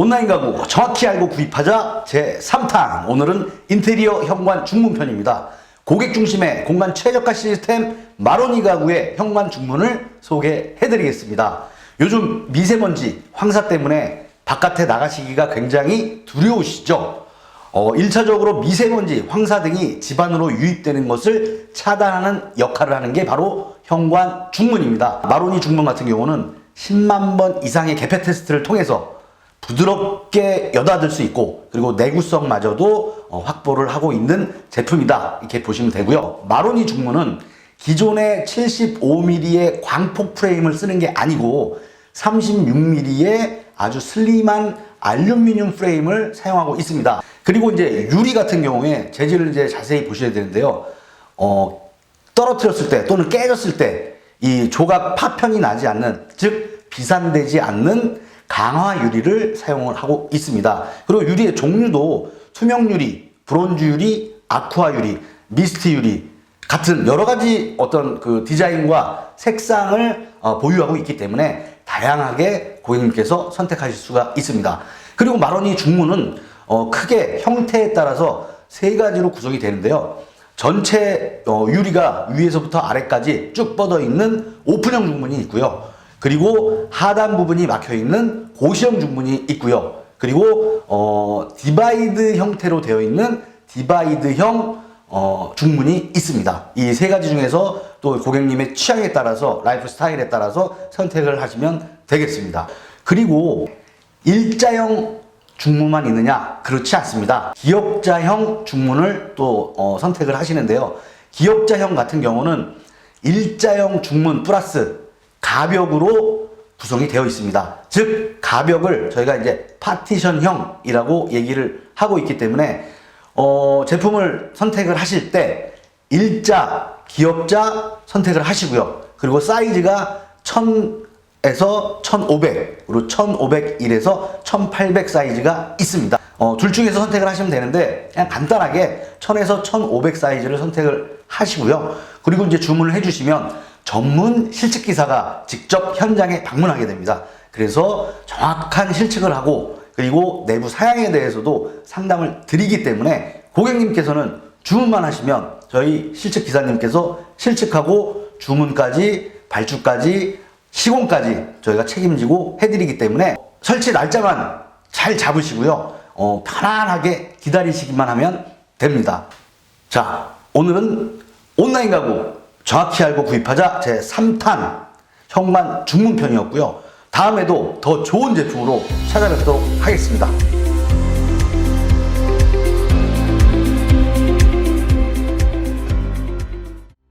온라인 가구 정확히 알고 구입하자 제 3탄 오늘은 인테리어 현관 중문편입니다. 고객 중심의 공간 최적화 시스템 마로니 가구의 현관 중문을 소개해드리겠습니다. 요즘 미세먼지, 황사 때문에 바깥에 나가시기가 굉장히 두려우시죠? 어, 1차적으로 미세먼지, 황사 등이 집안으로 유입되는 것을 차단하는 역할을 하는 게 바로 현관 중문입니다. 마로니 중문 같은 경우는 10만 번 이상의 개폐 테스트를 통해서 부드럽게 여닫을 수 있고 그리고 내구성마저도 어, 확보를 하고 있는 제품이다. 이렇게 보시면 되고요. 마로니 중문은 기존의 75mm의 광폭 프레임을 쓰는 게 아니고 36mm의 아주 슬림한 알루미늄 프레임을 사용하고 있습니다. 그리고 이제 유리 같은 경우에 재질을 이제 자세히 보셔야 되는데요. 어, 떨어뜨렸을 때 또는 깨졌을 때 이 조각 파편이 나지 않는 즉 비산되지 않는 강화 유리를 사용을 하고 있습니다. 그리고 유리의 종류도 투명 유리, 브론즈 유리, 아쿠아 유리, 미스트 유리 같은 여러 가지 어떤 그 디자인과 색상을 어, 보유하고 있기 때문에 다양하게 고객님께서 선택하실 수가 있습니다. 그리고 마로니 중문은 어, 크게 형태에 따라서 세 가지로 구성이 되는데요. 전체 어, 유리가 위에서부터 아래까지 쭉 뻗어 있는 오픈형 중문이 있고요. 그리고 하단 부분이 막혀 있는 고시형 중문이 있고요. 그리고 어, 디바이드 형태로 되어 있는 디바이드형 어, 중문이 있습니다. 이 세 가지 중에서 또 고객님의 취향에 따라서 라이프 스타일에 따라서 선택을 하시면 되겠습니다. 그리고 일자형 중문만 있느냐? 그렇지 않습니다. 기역자형 중문을 또 어, 선택을 하시는데요. 기역자형 같은 경우는 일자형 중문 플러스 가벽으로 구성이 되어 있습니다. 즉 가벽을 저희가 이제 파티션형이라고 얘기를 하고 있기 때문에 어, 제품을 선택을 하실 때 일자, 기역자 선택을 하시고요. 그리고 사이즈가 1000에서 1500, 그리고 1501에서 1800 사이즈가 있습니다. 어, 둘 중에서 선택을 하시면 되는데 그냥 간단하게 1000에서 1500 사이즈를 선택을 하시고요. 그리고 이제 주문을 해주시면 전문 실측 기사가 직접 현장에 방문하게 됩니다. 그래서 정확한 실측을 하고 그리고 내부 사양에 대해서도 상담을 드리기 때문에 고객님께서는 주문만 하시면 저희 실측 기사님께서 실측하고 주문까지 발주까지 시공까지 저희가 책임지고 해드리기 때문에 설치 날짜만 잘 잡으시고요. 어, 편안하게 기다리시기만 하면 됩니다. 자, 오늘은 온라인 가구 정확히 알고 구입하자 제 3탄 현관 중문편이었고요. 다음에도 더 좋은 제품으로 찾아뵙도록 하겠습니다.